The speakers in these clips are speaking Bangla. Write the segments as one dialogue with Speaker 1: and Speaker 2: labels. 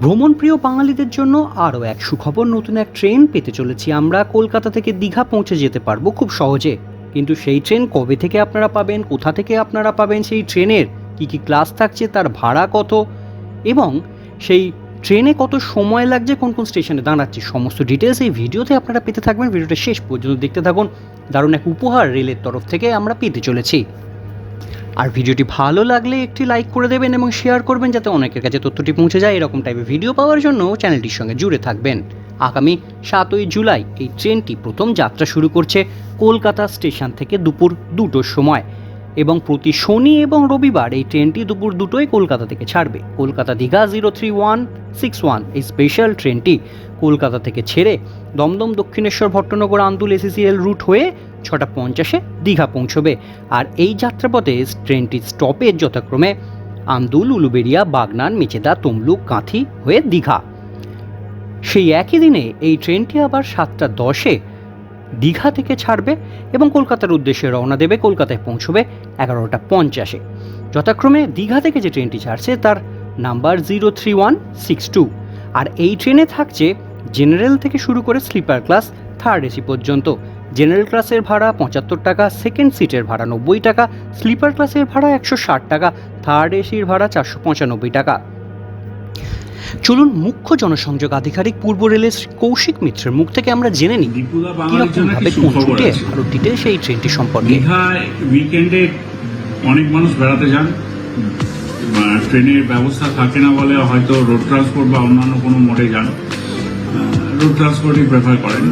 Speaker 1: ভ্রমণপ্রিয় বাঙালিদের জন্য আরও এক সুখবর, নতুন এক ট্রেন পেতে চলেছি আমরা। কলকাতা থেকে দীঘা পৌঁছে যেতে পারব খুব সহজে। কিন্তু সেই ট্রেন কবে থেকে আপনারা পাবেন, কোথা থেকে আপনারা পাবেন, সেই ট্রেনের কি কি ক্লাস থাকছে, তার ভাড়া কত? এবং সেই ট্রেনে কত সময় লাগছে, কোন কোন স্টেশনে দাঁড়াচ্ছে, সমস্ত ডিটেলস এই ভিডিওতে আপনারা পেতে থাকবেন। ভিডিওটা শেষ পর্যন্ত দেখতে থাকুন। দারুণ এক উপহার রেলের তরফ থেকে আমরা পেতে চলেছি। আর ভিডিওটি ভালো লাগলে একটি লাইক করে দেবেন এবং শেয়ার করবেন যাতে অনেকের কাছে তথ্যটি পৌঁছে যায়। এরকম টাইপের ভিডিও পাওয়ার জন্য চ্যানেলটির সঙ্গে জুড়ে থাকবেন। আগামী সাতই জুলাই এই ট্রেনটি প্রথম যাত্রা শুরু করছে কলকাতা স্টেশন থেকে দুপুর দুটোর সময় এবং প্রতি শনি এবং রবিবার এই ট্রেনটি দুপুর দুটোই কলকাতা থেকে ছাড়বে। Kolkata Digha zero three one six one এই স্পেশাল ট্রেনটি কলকাতা থেকে ছেড়ে দমদম, দক্ষিণেশ্বর, ভট্টনগর, আন্দুল এসিসিএল রুট হয়ে ছটা পঞ্চাশে দীঘা পৌঁছবে। আর এই যাত্রাপথে ট্রেনটির স্টপেজ যথাক্রমে আন্দুল উলুবেড়িয়া বাগনান, মেচেদা, তমলুক, কাঁথি হয়ে দীঘা। সেই একই দিনে এই ট্রেনটি আবার সাতটা দশে দীঘা থেকে ছাড়বে এবং কলকাতার উদ্দেশ্যে রওনা দেবে, কলকাতায় পৌঁছবে এগারোটা পঞ্চাশে। যথাক্রমে দীঘা থেকে যে ট্রেনটি ছাড়ছে তার number zero three one six two. আর এই ট্রেনে থাকছে জেনারেল থেকে শুরু করে স্লিপার ক্লাস থার্ড এসি পর্যন্ত। জেনারেল ক্লাসের ভাড়া পঁচাত্তর টাকা সেকেন্ড সিটের ভাড়া নব্বই টাকা স্লিপার ক্লাসের ভাড়া একশো ষাট টাকা থার্ড এসির ভাড়া চারশো পঁচানব্বই টাকা। চলুন মুখ্য জনসংযোগ আধিকারিক পূর্ব রেলের শ্রী কৌশিক মিত্রের মুখ থেকে আমরা জেনে নিই কোন ডিটেলস এই ট্রেনটি সম্পর্কে।
Speaker 2: উইকেন্ডে অনেক মানুষ বেড়াতে যান। ট্রেনের ব্যবস্থা থাকে না বলে হয়তো রোড ট্রান্সপোর্ট বা অন্যান্য কোনো মোডে যান। রোড ট্রান্সপোর্টই প্রেফার করেন।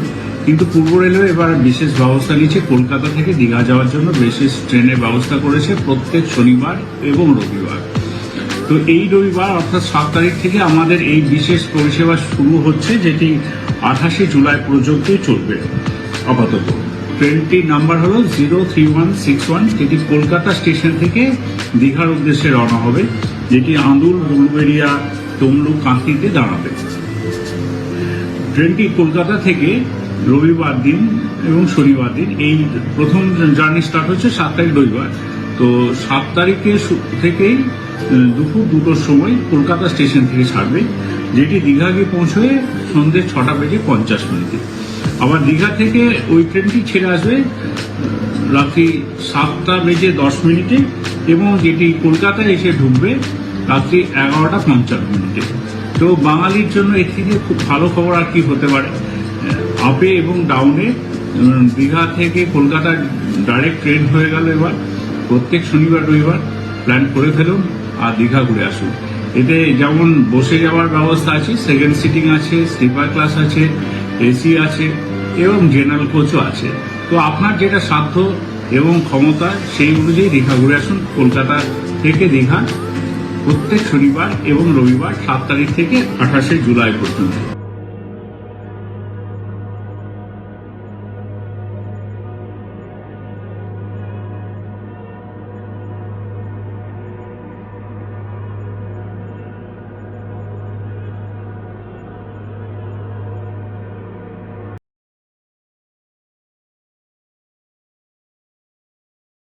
Speaker 2: কিন্তু পূর্ব রেলওয়ে এবার বিশেষ ব্যবস্থা নিয়েছে কলকাতা থেকে দীঘা যাওয়ার জন্য বিশেষ ট্রেনের ব্যবস্থা করেছে প্রত্যেক শনিবার এবং রবিবার। তো এই রবিবার, অর্থাৎ সাত তারিখ থেকে আমাদের এই বিশেষ পরিষেবা শুরু হচ্ছে, যেটি আঠাশে জুলাই পর্যন্ত চলবে আপাতত। ট্রেনটির নাম্বার হলো zero three one six one, যেটি কলকাতা স্টেশন থেকে দীঘার উদ্দেশ্যে রওনা হবে, যেটি আন্দুল বুলবেরিয়া তমলুক, কাঁথিতে দাঁড়াবে। ট্রেনটি কলকাতা থেকে রবিবার দিন এবং শনিবার দিন। এই প্রথম জার্নি স্টার্ট হচ্ছে সাত তারিখ রবিবার। তো সাত তারিখে থেকেই দুপুর দুটোর সময় কলকাতা স্টেশন থেকে ছাড়বে, যেটি দীঘা গিয়ে পৌঁছবে সন্ধ্যে ছটা বেজে পঞ্চাশ মিনিটে। আবার দীঘা থেকে ওই ট্রেনটি ছেড়ে আসবে রাত্রি সাতটা বেজে দশ মিনিটে এবং যেটি কলকাতায় এসে ঢুকবে, রাত্রি এগারোটা পঞ্চান্ন মিনিটে। তো বাঙালির জন্য এর থেকে খুব ভালো খবর আর কি হতে পারে? আপে এবং ডাউনে দীঘা থেকে কলকাতা ডাইরেক্ট ট্রেন হয়ে গেল এবার। প্রত্যেক শনিবার, রবিবার প্ল্যান করে ফেলুন আর দীঘা ঘুরে আসুন। এতে যেমন বসে যাওয়ার ব্যবস্থা আছে সেকেন্ড সিটিং আছে স্লিপার ক্লাস আছে এসি আছে এবং জেনারেল কোচও আছে। তো আপনার যেটা সাধ্য এবং ক্ষমতা সেই অনুযায়ী দীঘা ঘুরে আসুন। কলকাতা থেকে দীঘা প্রত্যেক শনিবার এবং রবিবার সাত তারিখ থেকে আঠাশে জুলাই পর্যন্ত।